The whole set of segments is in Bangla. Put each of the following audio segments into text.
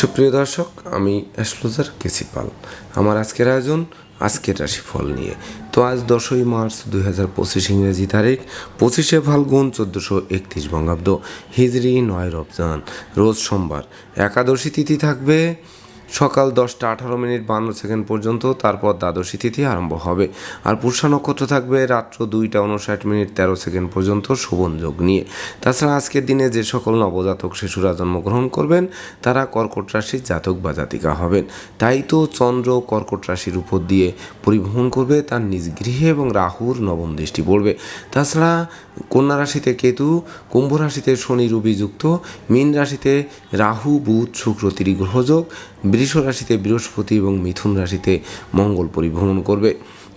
সুপ্রিয় দর্শক, আমি অ্যাস্ট্রোলজার কেসি পাল। আমার আজকের আয়োজন, আজকের রাশিফল নিয়ে। তো আজ দশই মার্চ দুই হাজার পঁচিশ ইংরেজি তারিখ, পঁচিশে ফাল্গুন চোদ্দোশো একত্রিশ বঙ্গাব্দ হিজড়ি নয় রফজান রোজ সোমবার। একাদশী তিথি থাকবে সকাল দশটা আঠারো মিনিট বান্ন সেকেন্ড পর্যন্ত তারপর দ্বাদশী তিথি আরম্ভ হবে। আর পুষা নক্ষত্র থাকবে রাত্র দুইটা উনষাট মিনিট তেরো সেকেন্ড পর্যন্ত শোভন যোগ নিয়ে। তাছাড়া আজকের দিনে যে সকল নবজাতক শিশুরা জন্মগ্রহণ করবেন, তারা কর্কট রাশির জাতক বা জাতিকা হবেন। তাই তো চন্দ্র কর্কট রাশির উপর দিয়ে পরিবহন করবে, তার নিজ গৃহে এবং রাহুর নবম দৃষ্টি পড়বে। তাছাড়া কন্যা রাশিতে কেতু, কুম্ভ রাশিতে শনি রবি যুক্ত, মীন রাশিতে রাহু, বুধ, শুক্র ত্রিগ্রহযোগ বৃষ রাশিতে বৃহস্পতি এবং মিথুন রাশিতে মঙ্গল পরিভ্রমণ করবে।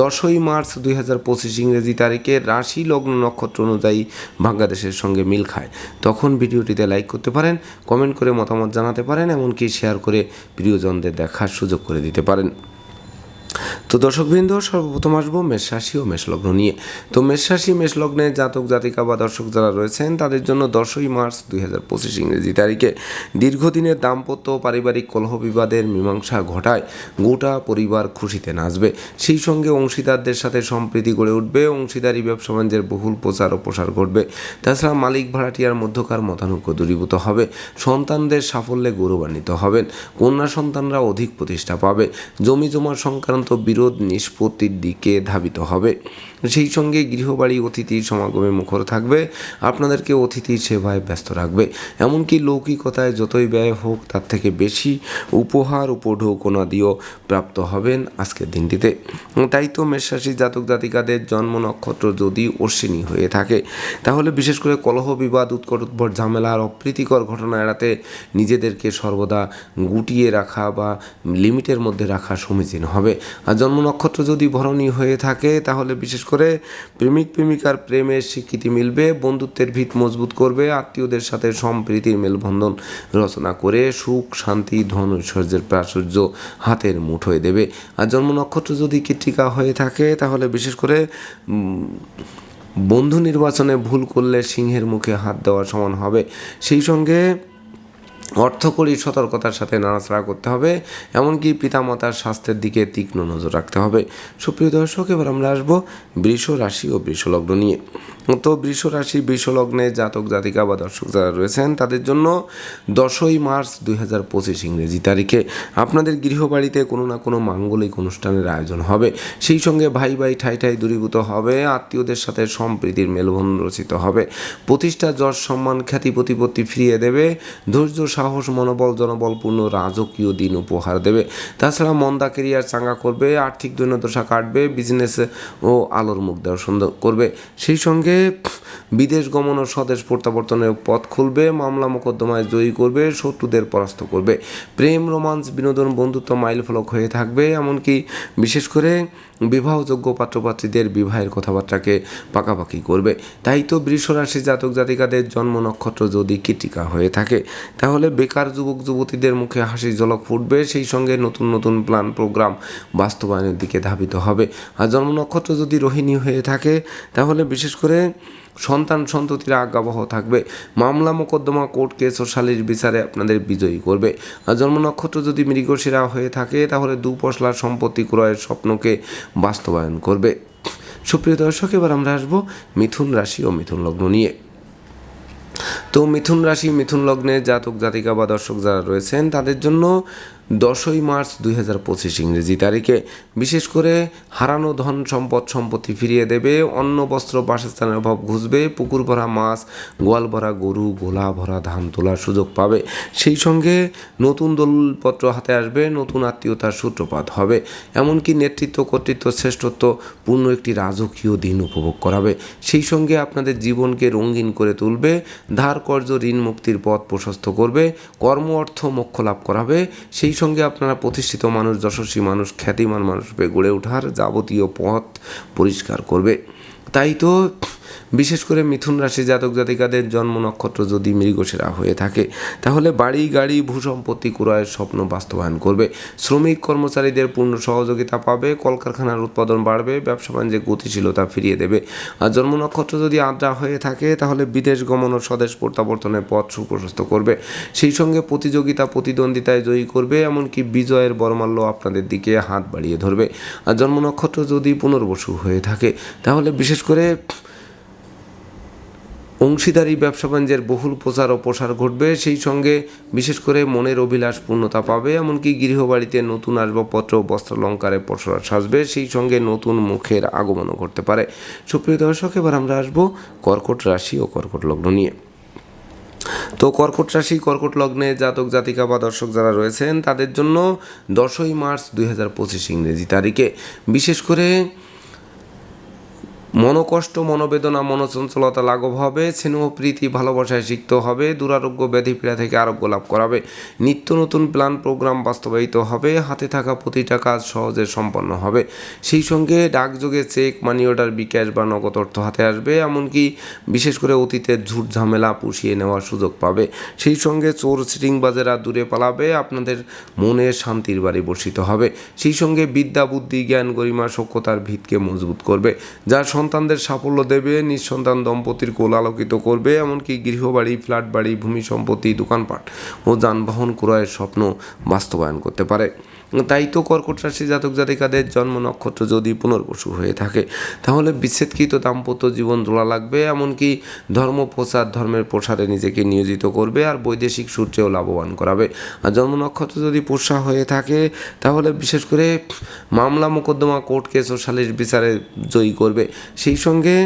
দশই মার্চ দুই হাজার পঁচিশ ইংরেজি তারিখে রাশি লগ্ন নক্ষত্র অনুযায়ী বাংলাদেশের সঙ্গে মিল খায়। তখন ভিডিওটিতে লাইক করতে পারেন, কমেন্ট করে মতামত জানাতে পারেন, এমনকি শেয়ার করে প্রিয়জনদের দেখার সুযোগ করে দিতে পারেন। তো দর্শকবৃন্দ, সর্বপ্রথম আসব মেষ রাশি ও মেষলগ্ন নিয়ে। তো মেষ রাশি মেষলগ্নে জাতক, জাতিকা বা দর্শক যারা রয়েছেন, তাদের জন্য দশই মার্চ দুই হাজার পঁচিশ ইংরেজি তারিখে দীর্ঘদিনের দাম্পত্য পারিবারিক কলহ বিবাদের মীমাংসা ঘটায়। গোটা পরিবার খুশিতে নাচবে। সেই সঙ্গে অংশীদারদের সাথে সম্প্রীতি গড়ে উঠবে। অংশীদারি ব্যবসা বাণিজ্যের বহুল প্রচার ও প্রসার ঘটবে। তাছাড়া মালিক ভাড়াটিয়ার মধ্যকার মতানৈক্য দূরীভূত হবে। সন্তানদের সাফল্যে গৌরবান্বিত হবেন। কন্যা সন্তানরা অধিক প্রতিষ্ঠা পাবে। জমি জমা সংক্রান্ত বিরোধ নিষ্পত্তির দিকে ধাবিত হবে। সেই সঙ্গে গৃহবাড়ি অতিথির সমাগমে মুখর থাকবে। আপনাদেরকে অতিথির সেবায় ব্যস্ত রাখবে। এমনকি লৌকিকতায় যতই ব্যয় হোক, তার থেকে বেশি উপহার উপঢৌকনা দিয়েও প্রাপ্ত হবেন আজকের দিনটিতে। তাই তো মেষরাশি জাতক জাতিকাদের জন্ম নক্ষত্র যদি অশ্বিনী হয়ে থাকে, তাহলে বিশেষ করে কলহ বিবাদ, উৎকট ঝামেলা আর অপ্রীতিকর ঘটনা এড়াতে নিজেদেরকে সর্বদা গুটিয়ে রাখা বা লিমিটের মধ্যে রাখা সমীচীন হবে। আর জন্ম নক্ষত্র যদি ভরণী হয়ে থাকে, তাহলে বিশেষ করে প্রেমিক প্রেমিকার প্রেমের স্বীকৃতি মিলবে, বন্ধুত্বের ভিত মজবুত করবে, আত্মীয়দের সাথে সম্প্রীতির মেলবন্ধন রচনা করে সুখ, শান্তি, ধন ঐশ্বর্যের প্রাচুর্য হাতের মুঠোয় দেবে। আর জন্ম নক্ষত্র যদি কৃত্রিকা হয়ে থাকে, তাহলে বিশেষ করে বন্ধু নির্বাচনে ভুল করলে সিংহের মুখে হাত দেওয়ার সমান হবে। সেই সঙ্গে অর্থকরী সতর্কতার সাথে নাড়াচাড়া করতে হবে, এমনকি পিতামাতার স্বাস্থ্যের দিকে তীক্ষ্ণ নজর রাখতে হবে। সুপ্রিয় দর্শক, এবার আমরা আসব বৃষ রাশি ও বৃষলগ্ন নিয়ে। তো বৃষ রাশি বৃষলগ্নে জাতক, জাতিকা বা দর্শক যারা রয়েছেন, তাদের জন্য দশই মার্চ দুই হাজার পঁচিশ ইংরেজি তারিখে আপনাদের গৃহবাড়িতে কোনো না কোনো মাঙ্গলিক অনুষ্ঠানের আয়োজন হবে। সেই সঙ্গে ভাই ভাই, ঠাই ঠাই দূরীভূত হবে, আত্মীয়দের সাথে সম্প্রীতির মেলবন্ধন রচিত হবে। প্রতিষ্ঠা যশ, সম্মান, খ্যাতি, প্রতিপত্তি ফিরিয়ে দেবে, ধৈর্য সাহস, মনোবল, জনবলপূর্ণ রাজকীয় দিন উপহার দেবে। তাছাড়া মন্দা কেরিয়ার চাঙ্গা করবে, আর্থিক দৈন্যদশা কাটবে বিজনেস ও আলোর মুখ সুন্দর করবে। সেই সঙ্গে বিদেশ গমন ও স্বদেশ প্রত্যাবর্তনের পথ খুলবে, মামলা মোকদ্দমায় জয়ী করবে, শত্রুদের পরাস্ত করবে। প্রেম, রোমান্স, বিনোদন, বন্ধুত্ব মাইল ফলক হয়ে থাকবে, এমনকি বিশেষ করে বিবাহযোগ্য পাত্রপাত্রীদের বিবাহের কথাবার্তাকে পাকাপাকি করবে। তাই তো বৃষরাশি জাতক জাতিকাদের জন্ম নক্ষত্র যদি কীটিকা হয়ে থাকে, তাহলে বেকার যুবক যুবতীদের মুখে হাসি ঝলক ফুটবে, সেই সঙ্গে নতুন নতুন প্ল্যান, প্রোগ্রাম বাস্তবায়নের দিকে ধাবিত হবে। আর জন্ম নক্ষত্র যদি রোহিণী হয়ে থাকে, তাহলে বিশেষ করে সন্তান সন্ততিরা আজ্ঞাবহ থাকবে। মামলা মোকদ্দমা কোর্ট কেস ও শালীর বিচারে আপনাদের বিজয়ী করবে। আর জন্ম নক্ষত্র যদি মৃগশিরা হয়ে থাকে, তাহলে দুপশলার সম্পত্তি ক্রয়ের স্বপ্নকে বাস্তবায়ন করবে। সুপ্রিয় দর্শক, এবার আমরা আসব মিথুন রাশি ও মিথুন লগ্ন নিয়ে। তো মিথুন রাশি, মিথুন লগ্নে জাতক জাতিকা বা দর্শক যারা রয়েছেন, তাদের জন্য দশই মার্চ দুই হাজার পঁচিশ ইংরেজি তারিখে। বিশেষ করে হারানো ধন সম্পদ সম্পত্তি ফিরিয়ে দেবে, অন্ন, বস্ত্র, বাসস্থানের অভাব ঘুষবে, পুকুর ভরা মাছ, গোয়াল ভরা গরু, গোলা ভরা ধান তোলার সুযোগ পাবে। সেই সঙ্গে নতুন দলপত্র হাতে আসবে, নতুন আত্মীয়তার সূত্রপাত হবে। এমনকি নেতৃত্ব, কর্তৃত্ব, শ্রেষ্ঠত্ব পূর্ণ একটি রাজকীয় দিন উপভোগ করাবে। সেই সঙ্গে আপনাদের জীবনকে রঙিন করে তুলবে ধার কর্য ঋণ মুক্তির পথ প্রশস্ত করবে, কর্ম অর্থ মোক্ষ লাভ করাবে। সেই সঙ্গে আপনারা প্রতিষ্ঠিত মানুষ, যশস্বী মানুষ, খ্যাতিমান মানুষ গড়ে ওঠার যাবতীয় পথ পরিষ্কার করবে। তাই তো বিশেষ করে মিথুন রাশি জাতক জাতিকাদের জন্ম নক্ষত্র যদি মৃগসেরা হয়ে থাকে, তাহলে বাড়ি, গাড়ি, ভূসম্পত্তি ক্রয়ের স্বপ্ন বাস্তবায়ন করবে। শ্রমিক কর্মচারীদের পূর্ণ সহযোগিতা পাবে, কলকারখানার উৎপাদন বাড়বে, ব্যবসা বাণিজ্যে গতিশীলতা ফিরিয়ে দেবে। আর জন্ম নক্ষত্র যদি আদ্রা হয়ে থাকে, তাহলে বিদেশ গমন ও স্বদেশ প্রত্যাবর্তনের পথ সুপ্রশস্ত করবে। সেই সঙ্গে প্রতিযোগিতা, প্রতিদ্বন্দ্বিতায় জয়ী করবে, এমনকি বিজয়ের বরমাল্য আপনাদের দিকে হাত বাড়িয়ে ধরবে। আর জন্ম নক্ষত্র যদি পুনর্বসু হয়ে থাকে, তাহলে বিশেষ করে অংশীদারি ব্যবসা বাণিজ্যের বহুল প্রচার ও প্রসার ঘটবে, সেই সঙ্গে বিশেষ করে মনের অভিলাষ পূর্ণতা পাবে, এমনকি গৃহবাড়িতে নতুন আসবাবপত্র বস্ত্র বস্ত্রালঙ্কারে পসরা সাজবে, সেই সঙ্গে নতুন মুখের আগমনও ঘটতে পারে। সুপ্রিয় দর্শক, এবার আমরা আসব কর্কট রাশি ও কর্কট লগ্ন নিয়ে। তো কর্কট রাশি, কর্কট লগ্নে জাতক, জাতিকা বা দর্শক যারা রয়েছেন, তাদের জন্য দশই মার্চ দুই হাজার পঁচিশ ইংরেজি তারিখে। বিশেষ করে মনোকষ্ট, মনোবেদনা, মনোচঞ্চলতা লাঘব হবে, স্নেহ, প্রীতি, ভালোবাসায় শিখতে হবে, দুরারোগ্য, ব্যাধি পীড়া থেকে আরোগ্য লাভ করাবে। নিত্য নতুন প্ল্যান, প্রোগ্রাম বাস্তবায়িত হবে, হাতে থাকা প্রতিটা কাজ সহজে সম্পন্ন হবে। সেই সঙ্গে ডাকযোগে চেক, মানি অর্ডার, বিকাশ বা নগদ অর্থ হাতে আসবে, এমনকি বিশেষ করে অতীতের ঝুট ঝামেলা পুষিয়ে নেওয়ার সুযোগ পাবে। সেই সঙ্গে চোর সিটিংবাজেরা দূরে পালাবে, আপনাদের মনে শান্তির বাড়ি বর্ষিত হবে। সেই সঙ্গে বিদ্যা, বুদ্ধি, জ্ঞান, গরিমা সক্ষতার ভিতকে মজবুত করবে যার সন্তানদের সাফল্য দেবে নিঃসন্তান দম্পতির কোল আলোকিত করবে, এমনকি গৃহবাড়ি ফ্ল্যাট বাড়ি ভূমি সম্পত্তি, দোকানপাট ও যানবাহন ক্রয়ের স্বপ্ন বাস্তবায়ন করতে পারে। তাই তো কর্কট রাশি জাতক জাতিকাদের জন্ম নক্ষত্র যদি পুনর্বসু হয়ে থাকে, তাহলে বিচ্ছেদকৃত দাম্পত্য জীবন জোড়া লাগবে, এমনকি ধর্ম প্রচার ধর্মের প্রসারে নিজেকে নিয়োজিত করবে আর বৈদেশিক সূত্রেও লাভবান করাবে। আর জন্ম নক্ষত্র যদি পোষা হয়ে থাকে, তাহলে বিশেষ করে মামলা মোকদ্দমা কোর্ট কেস ও সালিশ বিচারে জয়ী করবে। সেই সঙ্গে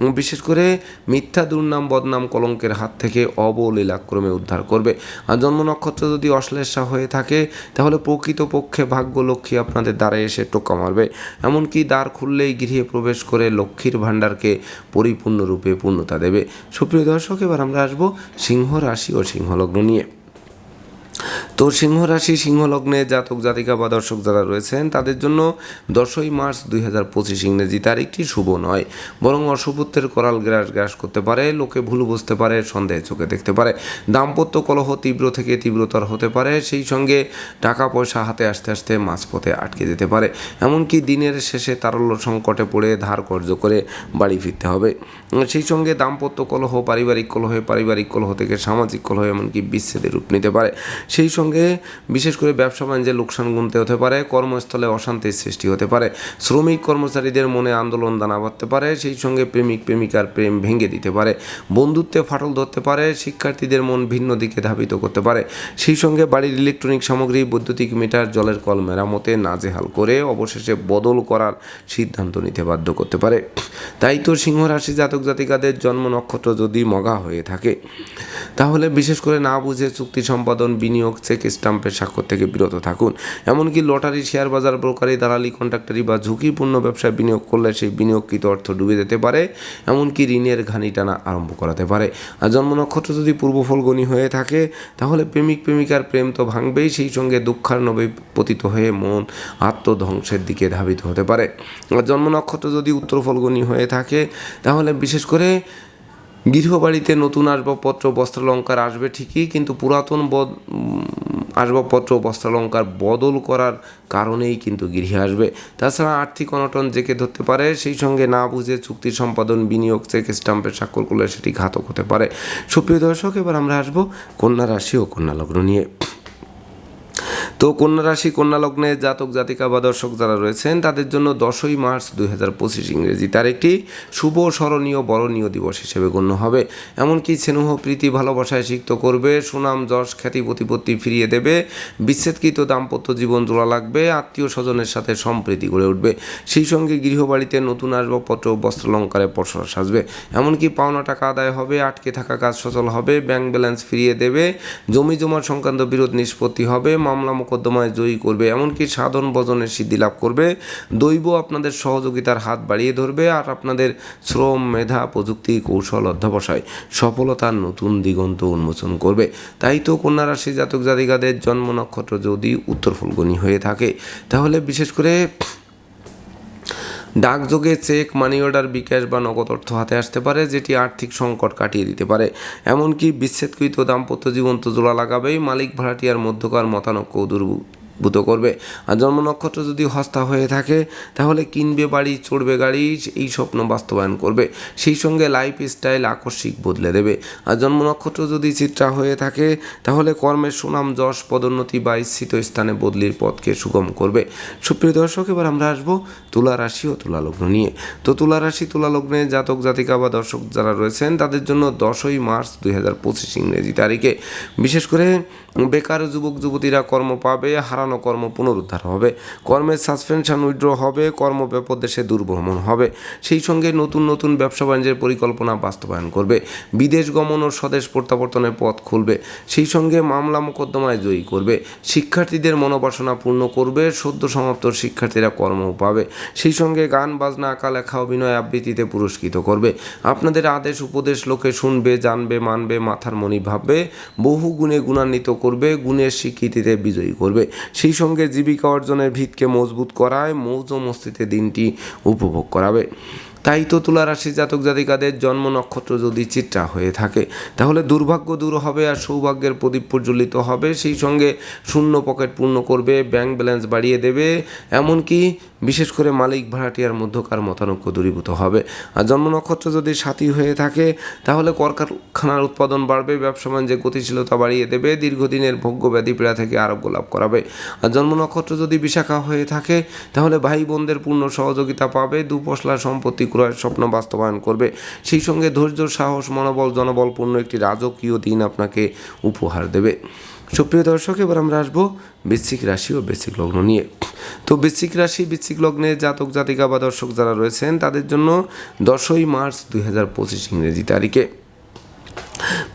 বিশেষ করে মিথ্যা, দুর্নাম, বদনাম কলঙ্কের হাত থেকে অবলীলাক্রমে উদ্ধার করবে। আর জন্ম নক্ষত্র যদি অশ্লেষা হয়ে থাকে, তাহলে প্রকৃতপক্ষে ভাগ্য লক্ষ্মী আপনাদের দ্বারে এসে টোকা মারবে। এমনকি দ্বার খুললেই গৃহে প্রবেশ করে লক্ষ্মীর ভাণ্ডারকে পরিপূর্ণরূপে পূর্ণতা দেবে। সুপ্রিয় দর্শক, এবার আমরা আসব সিংহ রাশি ও সিংহলগ্ন নিয়ে। তো সিংহ রাশি, সিংহ লগ্নে জাতক, জাতিকা বা দর্শক যারা রয়েছেন, তাদের জন্য দশই মার্চ দুই হাজার পঁচিশ ইংরেজি তারিখটি শুভ নয়। বরং অশুভত্বের করাল গ্রাস গ্রাস করতে পারে, লোকে ভুল বুঝতে পারে, সন্দেহে চোখে দেখতে পারে। দাম্পত্য কলহ তীব্র থেকে তীব্রতর হতে পারে, সেই সঙ্গে টাকা পয়সা হাতে আসতে আসতে মাঝপথে আটকে যেতে পারে। এমনকি দিনের শেষে তারল্য সংকটে পড়ে ধার কর্য করে বাড়ি ফিরতে হবে। সেই সঙ্গে দাম্পত্য কলহ, পারিবারিক কলহে, পারিবারিক কলহ থেকে সামাজিক কলহ, এমনকি বিচ্ছেদের রূপ নিতে পারে। সেই সঙ্গে বিশেষ করে ব্যবসা বাণিজ্যে লোকসান গুনতে হতে পারে, কর্মস্থলে অশান্তির সৃষ্টি হতে পারে, শ্রমিক কর্মচারীদের মনে আন্দোলন দানা বাঁধতে পারে, সেই সঙ্গে প্রেমিক প্রেমিকার প্রেম ভেঙে দিতে পারে, বন্ধুত্বে ফাটল ধরতে পারে, শিক্ষার্থীদের মন ভিন্ন দিকে ধাবিত করতে পারে। সেই সঙ্গে বাড়ির ইলেকট্রনিক সামগ্রী, বৈদ্যুতিক মিটার, জলের কল মেরামতে নাজেহাল করে অবশেষে বদল করার সিদ্ধান্ত নিতে বাধ্য করতে পারে। তাই তো সিংহ রাশি জাতক জাতিকাদের জন্ম নক্ষত্র যদি মগা হয়ে থাকে, তাহলে বিশেষ করে না বুঝে চুক্তি সম্পাদন, বিনিয়োগ চেক স্টাম্পের স্বাক্ষর থেকে বিরত থাকুন। এমনকি লটারি, শেয়ার বাজার ব্রোকারি দালালি, কন্ট্রাক্টারি বা ঝুঁকিপূর্ণ ব্যবসায় বিনিয়োগ করলে সেই বিনিয়োগকৃত অর্থ ডুবে যেতে পারে, এমনকি ঋণের ঘানি টানা আরম্ভ করাতে পারে। আর জন্ম নক্ষত্র যদি পূর্ব ফলগণী হয়ে থাকে, তাহলে প্রেমিক, প্রেমিকার প্রেম তো ভাঙবেই, সেই সঙ্গে দুঃখার্ণবে পতিত হয়ে মন আত্মধ্বংসের দিকে ধাবিত হতে পারে। আর জন্ম নক্ষত্র যদি উত্তর ফলগণী হয়ে থাকে, তাহলে বিশেষ করে গৃহবাড়িতে নতুন আসবাবপত্র, বস্ত্রালঙ্কার আসবে ঠিকই, কিন্তু পুরাতন বদ আসবাবপত্র বস্ত্রালঙ্কার বদল করার কারণেই কিন্তু গৃহে আসবে। তাছাড়া আর্থিক অনটন জেকে ধরতে পারে, সেই সঙ্গে না বুঝে চুক্তি সম্পাদন, বিনিয়োগ চেক স্টাম্পের স্বাক্ষর করলে সেটি ঘাতক হতে পারে। সুপ্রিয় দর্শক, এবার আমরা আসব কন্যা রাশি ও কন্যা লগ্ন নিয়ে। তো কন্যা রাশি, কন্যা লগ্নে জাতক, জাতিকা বা দর্শক যারা রয়েছেন, তাদের জন্য দশই মার্চ দুই হাজার পঁচিশ ইংরেজি তার একটি শুভ, স্মরণীয়, বরণীয় দিবস হিসেবে গণ্য হবে। এমনকি স্নেহ, প্রীতি ভালোবাসায় সিক্ত করবে, সুনাম, যশ, খ্যাতি, প্রতিপত্তি ফিরিয়ে দেবে, বিচ্ছেদকৃত দাম্পত্য জীবন জোড়া লাগবে, আত্মীয় স্বজনের সাথে সম্প্রীতি গড়ে উঠবে। সেই সঙ্গে গৃহবাড়িতে নতুন আসবাবপত্র বস্ত্রলঙ্কারে পসরা সাজবে। এমনকি পাওনা টাকা আদায় হবে, আটকে থাকা কাজ সচল হবে, ব্যাংক ব্যালেন্স ফিরিয়ে দেবে, জমি জমার সংক্রান্ত বিরোধ নিষ্পত্তি হবে, মামলা মোকদ্দমায় জয়ী করবে, এমনকি সাধন ভজনের সিদ্ধি লাভ করবে। দৈব আপনাদের সহযোগিতার হাত বাড়িয়ে ধরবে আর আপনাদের শ্রম, মেধা, প্রযুক্তি, কৌশল অধ্যাবসায় সফলতার নতুন দিগন্ত উন্মোচন করবে। তাই তো কন্যা রাশি জাতক জাতিকাদের জন্ম নক্ষত্র যদি উত্তর ফুলগুনি হয়ে থাকে, তাহলে বিশেষ করে ডাকযোগে চেক মানি অর্ডার বিকাশ বা নগদ অর্থ হাতে আসতে পারে, যেটি আর্থিক সংকট কাটিয়ে দিতে পারে। এমনকি বিচ্ছেদকৃত দাম্পত্য জীবন্ত জোড়া লাগাবেই, মালিক ভাড়াটিয়ার মধ্যকার মতানক্য দূরভূত করবে। আর জন্ম নক্ষত্র যদি হস্তা হয়ে থাকে, তাহলে কিনবে বাড়ি, চড়বে গাড়ি, এই স্বপ্ন বাস্তবায়ন করবে। সেই সঙ্গে লাইফ স্টাইল আকস্মিক বদলে দেবে। আর জন্ম নক্ষত্র যদি চিত্রা হয়ে থাকে, তাহলে কর্মের সুনাম, যশ, পদোন্নতি বা ইচ্ছিত স্থানে বদলির পথকে সুগম করবে। সুপ্রিয় দর্শক, এবার আমরা আসব তুলা রাশি ও তুলা লগ্ন নিয়ে। তো তুলা রাশি, তুলা লগ্নে জাতক, জাতিকা বা দর্শক যারা রয়েছেন, তাদের জন্য দশই মার্চ দুই হাজার পঁচিশ ইংরেজি তারিখে। বিশেষ করে বেকার যুবক, যুবতীরা কর্ম পাবে হারানো কর্ম পুনরুদ্ধার হবে। কর্মের সাসপেনশন উইড্র হবে, কর্ম দেশে দুর্ভ্রমণ হবে। সেই সঙ্গে নতুন নতুন ব্যবসা বাণিজ্যের পরিকল্পনা বাস্তবায়ন করবে। বিদেশ গমন ও স্বদেশ প্রত্যাবর্তনের পথ খুলবে। সেই সঙ্গে মামলা মোকদ্দমায় জয়ী করবে। শিক্ষার্থীদের মনোবাসনা পূর্ণ করবে। সদ্য সমাপ্ত শিক্ষার্থীরা কর্ম পাবে। সেই সঙ্গে গান, বাজনা আঁকা লেখা অভিনয় আবৃত্তিতে পুরস্কৃত করবে। আপনাদের আদেশ, উপদেশ, লোকে শুনবে, জানবে, মানবে, মাথার মনি ভাববে, বহু গুণে গুণান্বিত করবে, গুণের স্বীকৃতিতে বিজয়ী করবে। সেই সঙ্গে জীবিকা অর্জনের ভিতকে মজবুত করায় মৌজ মস্তিতে দিনটি উপভোগ করাবে। তাই তো তুলা রাশি জাতক জাতিকাদের জন্ম নক্ষত্র যদি চিত্রা হয়ে থাকে, তাহলে দুর্ভাগ্য দূর হবে আর সৌভাগ্যের প্রদীপ প্রজ্বলিত হবে। সেই সঙ্গে শূন্য পকেট পূর্ণ করবে, ব্যাংক ব্যালেন্স বাড়িয়ে দেবে। এমনকি বিশেষ করে মালিক ভাড়াটিয়ার মধ্যকার মতানৈক্য দূরীভূত হবে। আর জন্ম নক্ষত্র যদি সাথী হয়ে থাকে, তাহলে কলকারখানার উৎপাদন বাড়বে, ব্যবসা বাণিজ্যে গতিশীলতা বাড়িয়ে দেবে, দীর্ঘদিনের ভোগ্য ব্যাধি পীড়া থেকে আরোগ্য লাভ করাবে। আর জন্ম নক্ষত্র যদি বিশাখা হয়ে থাকে, তাহলে ভাই বোনদের পূর্ণ সহযোগিতা পাবে, দুপশলা সম্পত্তি ক্রয়ের স্বপ্ন বাস্তবায়ন করবে। সেই সঙ্গে ধৈর্য, সাহস, মনোবল, জনবলপূর্ণ একটি রাজকীয় দিন আপনাকে উপহার দেবে। সুপ্রিয় দর্শক, এবার আমরা আসব বৃশ্চিক রাশি ও বৃশ্চিক লগ্ন নিয়ে। তো বৃশ্চিক রাশি, বৃশ্চিক লগ্নে জাতক, জাতিকা বা দর্শক যারা রয়েছেন, তাদের জন্য দশই মার্চ দুই হাজার পঁচিশ ইংরেজি তারিখে।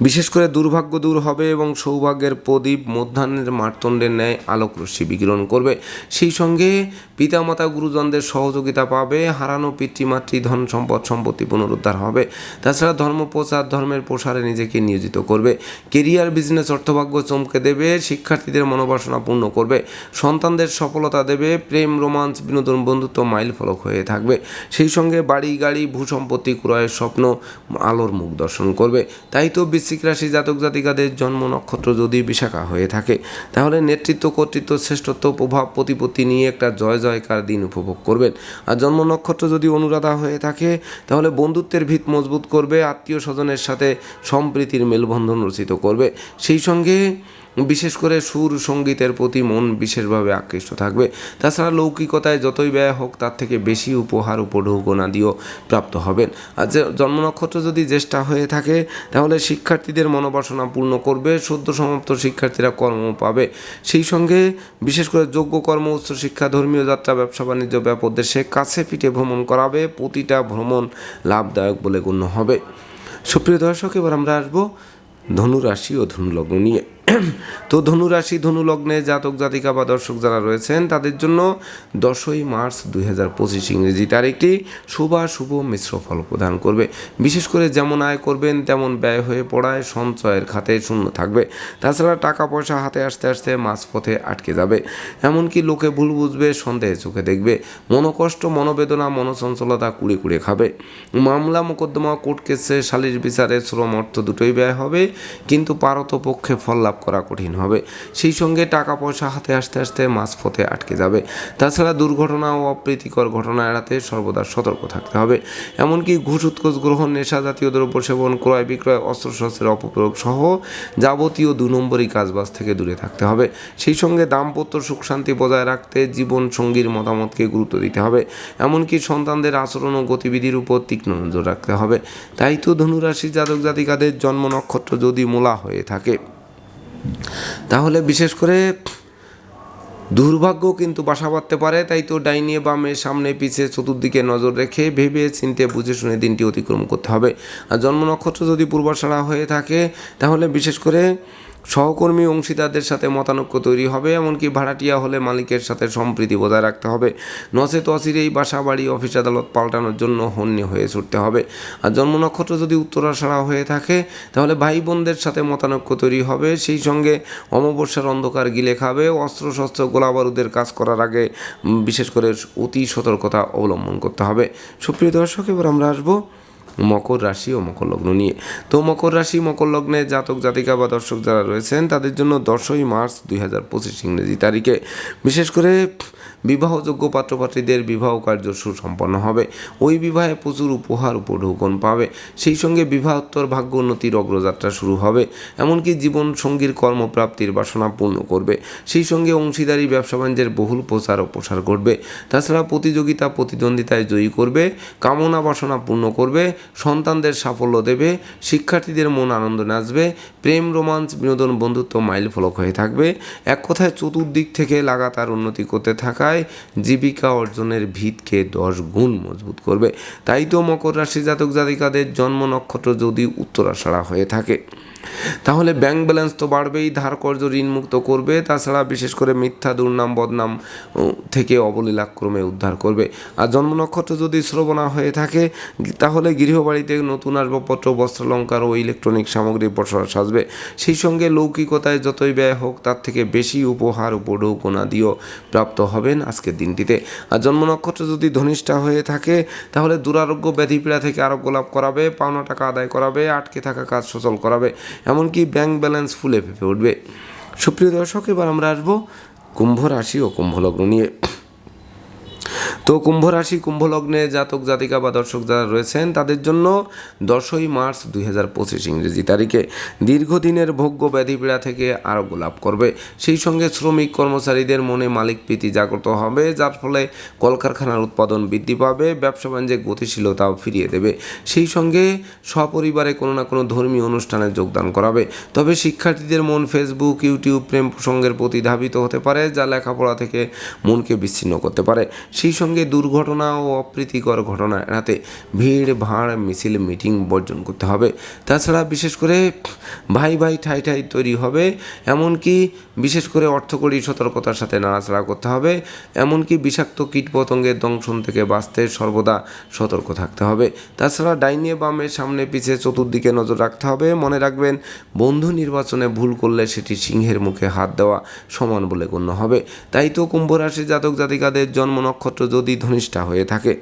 বিশেষ করে দুর্ভাগ্য দূর হবে এবং সৌভাগ্যের প্রদীপ মধ্যাহ্নের মারতণ্ডের ন্যায় আলোক রশ্মি বিকিরণ করবে। সেই সঙ্গে পিতামাতা গুরুজনদের সহযোগিতা পাবে, হারানো পিতৃমাতৃ ধন সম্পদ সম্পত্তি পুনরুদ্ধার হবে। তাছাড়া ধর্ম প্রচার, ধর্মের প্রসারে নিজেকে নিয়োজিত করবে। কেরিয়ার, বিজনেস, অর্থভাগ্য চমকে দেবে, শিক্ষার্থীদের মনোবাসনা পূর্ণ করবে। সন্তানদের সফলতা দেবে, প্রেম, রোমাঞ্চ, বিনোদন, বন্ধুত্ব মাইল ফলক হয়ে থাকবে। সেই সঙ্গে বাড়ি, গাড়ি, ভূসম্পত্তি, ক্রয়ের স্বপ্ন, আলোর মুখ দর্শন করবে। তাই তো বৃশ্চিক রাশি জাতক জাতিকাদের জন্ম নক্ষত্র যদি বিশাখা হয়ে থাকে, তাহলে নেতৃত্ব, কর্তৃত্ব, শ্রেষ্ঠত্ব, প্রভাব, প্রতিপত্তি নিয়ে একটা জয় জয়কার দিন উপভোগ করবেন। আর জন্ম নক্ষত্র যদি অনুরাধা হয়ে থাকে, তাহলে বন্ধুত্বের ভিত মজবুত করবে, আত্মীয় স্বজনের সাথে সম্প্রীতির মেলবন্ধন রচিত করবে। সেই সঙ্গে বিশেষ করে সুর সঙ্গীতের প্রতি মন বিশেষভাবে আকৃষ্ট থাকবে। তাছাড়া লৌকিকতায় যতই ব্যয় হোক, তার থেকে বেশি উপহার উপঢৌকনাদিও প্রাপ্ত হবেন। আর যে জন্ম নক্ষত্র যদি জ্যেষ্ঠা হয়ে থাকে, তাহলে শিক্ষার্থীদের মনোবাসনা পূর্ণ করবে, সদ্য সমাপ্ত শিক্ষার্থীরা কর্ম পাবে। সেই সঙ্গে বিশেষ করে যোগ্য কর্ম, উচ্চ শিক্ষা, ধর্মীয় যাত্রা, ব্যবসা, বাণিজ্য ব্যাপক দেশে কাছে পিঠে ভ্রমণ করাবে, প্রতিটা ভ্রমণ লাভদায়ক বলে গণ্য হবে। সুপ্রিয় দর্শক, এবার আমরা আসব ধনুরাশি ও ধনুলগ্ন নিয়ে। তো ধনুরাশি ধনুলগ্নে জাতক, জাতিকা বা দর্শক যারা রয়েছেন, তাদের জন্য দশই মার্চ দুই হাজার পঁচিশ ইংরেজি তারিখটি শুভ শুভ মিশ্র ফল প্রদান করবে। বিশেষ করে যেমন আয় করবেন, তেমন ব্যয় হয়ে পড়ায় সঞ্চয়ের খাতে শূন্য থাকবে। তাছাড়া টাকা পয়সা হাতে আসতে আসতে মাঝপথে আটকে যাবে। এমনকি লোকে ভুল বুঝবে, সন্দেহে চোখে দেখবে। মনোকষ্ট, মনোবেদনা, মনোচঞ্চলতা কুড়ে কুড়ে খাবে। মামলা, মোকদ্দমা, কোর্ট কেসে সালিশ বিচারে শ্রম অর্থ দুটোই ব্যয় হবে। কিন্তু পারত পক্ষে ফল লাভ করা কঠিন হবে। সেই সঙ্গে টাকা পয়সা হাতে আসতে আসতে মাঝপথে আটকে যাবে। তাছাড়া দুর্ঘটনা ও অপ্রীতিকর ঘটনা এড়াতে সর্বদা সতর্ক থাকতে হবে। এমনকি ঘুষ উৎকোষ গ্রহণ, নেশা জাতীয় দ্রব্য সেবন, ক্রয় বিক্রয়, অস্ত্রশস্ত্রের অপপ্রয়োগ সহ যাবতীয় দু নম্বরই কাজবাজ থেকে দূরে থাকতে হবে। সেই সঙ্গে দাম্পত্য সুখ শান্তি বজায় রাখতে জীবন সঙ্গীর মতামতকে গুরুত্ব দিতে হবে। এমনকি সন্তানদের আচরণ ও গতিবিধির উপর তীক্ষ্ণ নজর রাখতে হবে। তাই তো ধনুরাশি জাতক জাতিকাদের জন্ম নক্ষত্র যদি মূলা হয়ে থাকে। তাহলে বিশেষ করে দুর্ভাগ্য কিন্তু বাসা বাঁধতে পারে, তাই তো ডাইনে বামে, সামনে, পিছে, চতুর্দিকে নজর রেখে ভেবে চিনতে বুঝে শুনে দিনটি অতিক্রম করতে হবে। আর জন্ম নক্ষত্র যদি পূর্বাশাড়া হয়ে থাকে, তাহলে বিশেষ করে সহকর্মী অংশীদারদের সাথে মতানৈক্য তৈরি হবে, এমনকি ভাড়াটিয়া হলে মালিকের সাথে সম্প্রীতি বজায় রাখতে হবে। নচেত অচিরেই বাসা বাড়ি অফিস আদালত পাল্টানোর জন্য হন্যে হয়ে ছুটতে হবে। আর জন্ম নক্ষত্র যদি উত্তরাশারা হয়ে থাকে, তাহলে ভাই বোনদের সাথে মতানৈক্য তৈরি হবে। সেই সঙ্গে অমাবস্যার অন্ধকার গিলে খাবে। অস্ত্রশস্ত্র গোলা বারুদের কাজ করার আগে বিশেষ করে অতি সতর্কতা অবলম্বন করতে হবে। সুপ্রিয় দর্শক, এবার আমরা আসব মকর রাশি ও মকর লগ্ন নিয়ে। তো মকর রাশি, মকর লগ্নে জাতক, জাতিকা বা দর্শক যারা রয়েছেন, তাদের জন্য দশই মার্চ দুই হাজার পঁচিশ ইংরেজি তারিখে। বিশেষ করে বিবাহযোগ্য পাত্রপাত্রীদের বিবাহ কার্য সুসম্পন্ন হবে। ওই বিবাহে প্রচুর উপহার উপঢৌকন পাবে। সেই সঙ্গে বিবাহোত্তর ভাগ্য উন্নতির অগ্রযাত্রা শুরু হবে। এমনকি জীবন সঙ্গীর কর্মপ্রাপ্তির বাসনা পূর্ণ করবে। সেই সঙ্গে অংশীদারি, ব্যবসা বাণিজ্যের বহুল প্রচার ও প্রসার করবে তাছাড়া প্রতিযোগিতা, প্রতিদ্বন্দ্বিতায় জয়ী করবে। কামনা বাসনা পূর্ণ করবে। সন্তানদের সাফল্য দেবে, শিক্ষার্থীদের মন আনন্দ নাচবে, প্রেম, রোমাঞ্চ, বিনোদন, বন্ধুত্ব মাইল ফলক হয়ে থাকবে। এক কথায় চতুর্দিক থেকে লাগাতার উন্নতি করতে থাকায় জীবিকা অর্জনের ভিতকে দশ গুণ মজবুত করবে। তাই তো মকর রাশি জাতক জাতিকাদের জন্ম নক্ষত্র যদি উত্তরাষাড়া হয়ে থাকে। তাহলে ব্যাংক ব্যালেন্স তো বাড়বেই, ধার কর্য ঋণমুক্ত করবে, তাছাড়া বিশেষ করে মিথ্যা, দুর্নাম, বদনাম থেকে অবলীলাক্রমে উদ্ধার করবে। আর জন্ম নক্ষত্র যদি শ্রবণা হয়ে থাকে তাহলে গৃহবাড়িতে নতুন আসবাবপত্র, বস্ত্রালঙ্কার ও ইলেকট্রনিক সামগ্রী বসা সাজবে। সেই সঙ্গে লৌকিকতায় যতই ব্যয় হোক, তার থেকে বেশি উপহার উপঢৌকনা দিয়েও প্রাপ্ত হবেন আজকের দিনটিতে। আর জন্ম নক্ষত্র যদি ধনিষ্ঠা হয়ে থাকে, তাহলে দুরারোগ্য ব্যাধিপীড়া থেকে আরোগ্য লাভ করাবে, পাওনা টাকা আদায় করাবে, আটকে থাকা কাজ সচল করাবে। এমনকি ব্যাংক ব্যালেন্স ফুলে ফেপে উঠবে। সুপ্রিয় দর্শক, এবার আমরা আসব কুম্ভ রাশি ও কুম্ভলগ্ন নিয়ে। তো কুম্ভ রাশি কুম্ভ লগ্নে জাতক, জাতিকা বা দর্শক যারা রয়েছেন, তাদের জন্য দশই মার্চ দুই হাজার পঁচিশ ইংরেজি তারিখে দীর্ঘদিনের ভোগ্য ব্যাধিপীড়া থেকে আরোগ্য লাভ করবে। সেই সঙ্গে শ্রমিক কর্মচারীদের মনে মালিক প্রীতি জাগ্রত হবে, যার ফলে কলকারখানার উৎপাদন বৃদ্ধি পাবে, ব্যবসা বাণিজ্যে গতিশীলতাও ফিরিয়ে দেবে। সেই সঙ্গে সপরিবারে কোনো না কোনো ধর্মীয় অনুষ্ঠানে যোগদান করাবে। তবে শিক্ষার্থীদের মন ফেসবুক, ইউটিউব প্রেম প্রসঙ্গের প্রতি ধাবিত হতে পারে, যা লেখাপড়া থেকে মনকে বিচ্ছিন্ন করতে পারে। সেই সঙ্গে দুর্ঘটনা ও অপ্রীতিকর ঘটনা এড়াতে ভিড়, ভাঁড়, মিছিল, মিটিং বর্জন করতে হবে। তাছাড়া বিশেষ করে ভাই ভাই ঠাই ঠাই তৈরি হবে, এমনকি বিশেষ করে অর্থকরী সতর্কতার সাথে নাড়াচাড়া করতে হবে, এমনকি বিষাক্ত কীটপতঙ্গের দংশন থেকে বাঁচতে সর্বদা সতর্ক থাকতে হবে। তাছাড়া ডাইনে বামে সামনে পিছে চতুর্দিকে নজর রাখতে হবে। মনে রাখবেন, বন্ধু নির্বাচনে ভুল করলে সেটি সিংহের মুখে হাত দেওয়া সমান বলে গণ্য হবে। তাই তো কুম্ভ রাশি জাতক জাতিকাদের জন্ম নক্ষত্র যদি ধনিষ্ঠা হয়ে থাকে।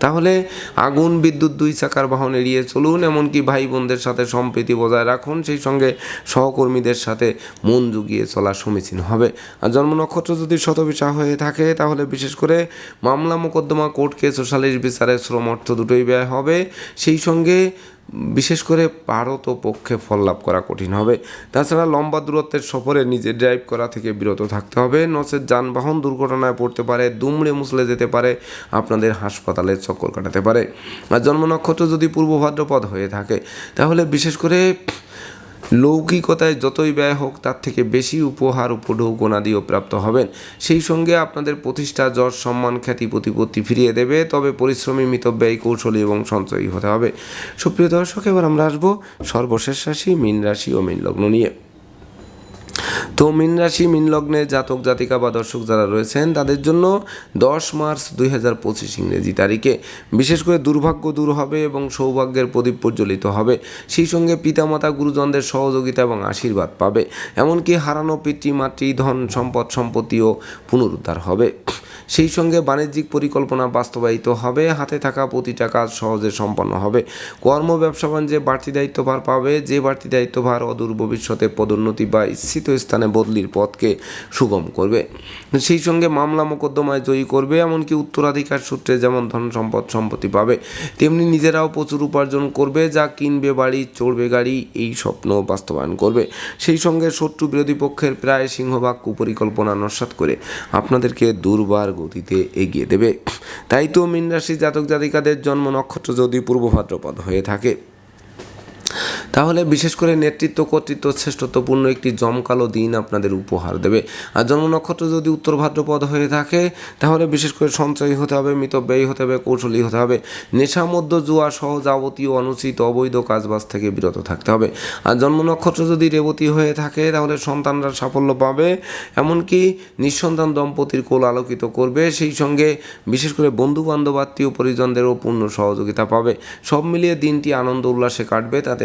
তাহলে আগুন, বিদ্যুৎ দুই চাকার বাহন এড়িয়ে চলুন, এমনকি ভাই বোনদের সাথে সম্প্রীতি বজায় রাখুন, সেই সঙ্গে সহকর্মীদের সাথে মন জুগিয়ে চলা সমীচীন হবে। আর জন্ম নক্ষত্র যদি শতবিশা হয়ে থাকে, তাহলে বিশেষ করে মামলা মোকদ্দমা কোর্ট কেস ও সালিশ বিচারে শ্রম অর্থ দুটোই ব্যয় হবে। সেই সঙ্গে বিশেষ করে পারত পক্ষে ফল লাভ করা কঠিন হবে। তাছাড়া লম্বা দূরত্বের সফরে নিজে ড্রাইভ করা থেকে বিরত থাকতে হবে। নচেত যানবাহন দুর্ঘটনায় পড়তে পারে, দুমড়ে মুসলে যেতে পারে, আপনাদের হাসপাতালে চক্কর কাটাতে পারে। আর জন্ম নক্ষত্র যদি পূর্ব ভাদ্রপদ হয়ে থাকে, তাহলে বিশেষ করে লৌকিকতায় যতই ব্যয় হোক, তার থেকে বেশি উপহার উপঢৌ দিয়েও প্রাপ্ত হবেন। সেই সঙ্গে আপনাদের প্রতিষ্ঠা, যশ, সম্মান, খ্যাতি, প্রতিপত্তি ফিরিয়ে দেবে। তবে পরিশ্রমী, মিতব্যয়ী, কৌশলী এবং সঞ্চয়ী হতে হবে। সুপ্রিয় দর্শক, এবার আমরা আসব সর্বশেষ রাশি, মীন রাশি ও মীন লগ্ন নিয়ে। তো মিন রাশি, মিন লগ্নে জাতক, জাতিকা বা দর্শক যারা রয়েছেন, তাদের জন্য দশ মার্চ দুই হাজার পঁচিশ ইংরেজি তারিখে। বিশেষ করে দুর্ভাগ্য দূর হবে এবং সৌভাগ্যের প্রদীপ প্রজ্বলিত হবে। সেই সঙ্গে পিতামাতা, গুরুজনদের সহযোগিতা এবং আশীর্বাদ পাবে। এমনকি হারানো পিতৃ, মাতৃ, ধন, সম্পদ, সম্পত্তিও পুনরুদ্ধার হবে। সেই সঙ্গে বাণিজ্যিক পরিকল্পনা বাস্তবায়িত হবে। হাতে থাকা প্রতিটা কাজ সহজে সম্পন্ন হবে। কর্ম, ব্যবসা, বাণিজ্যে বাড়তি দায়িত্বভার পাবে। যে বাড়তি দায়িত্বভার অদূর ভবিষ্যতে পদোন্নতি বা ইচ্ছিত স্থানে বদলির পথকে সুগম করবে। সেই সঙ্গে মামলা মোকদ্দমায় জয়ী করবে, এমনকি উত্তরাধিকার সূত্রে যেমন ধন সম্পদ সম্পত্তি পাবে, তেমনি নিজেরাও প্রচুর উপার্জন করবে, যা কিনবে বাড়ি, চড়বে গাড়ি, এই স্বপ্ন বাস্তবায়ন করবে। সেই সঙ্গে শত্রু বিরোধী পক্ষের প্রায় সিংহভাগ কুপরিকল্পনা নস্বাত করে আপনাদেরকে দুর্বার গতিতে এগিয়ে দেবে। তাই তো মীন রাশি জাতক জাতিকাদের জন্ম নক্ষত্র যদি পূর্ব ভাদ্রপদ হয়ে থাকে। তাহলে বিশেষ করে নেতৃত্ব, কর্তৃত্ব, শ্রেষ্ঠত্বপূর্ণ একটি জমকালো দিন আপনাদের উপহার দেবে। আর জন্ম নক্ষত্র যদি উত্তর ভাদ্রপদ হয়ে থাকে, তাহলে বিশেষ করে সঞ্চয়ী হতে হবে মিতব্যয়ী হতে হবে, কৌশলী হতে হবে। নেশা মধ্য জুয়া সহ যাবতীয় অনুচিত অবৈধ কাজবাজ থেকে বিরত থাকতে হবে। আর জন্ম নক্ষত্র যদি রেবতী হয়ে থাকে, তাহলে সন্তানরা সাফল্য পাবে। এমনকি নিঃসন্তান দম্পতির কোল আলোকিত করবে। সেই সঙ্গে বিশেষ করে বন্ধু বান্ধব আত্মীয়, পরিজনদেরও পূর্ণ সহযোগিতা পাবে। সব মিলিয়ে দিনটি আনন্দ উল্লাসে কাটবে। তাতে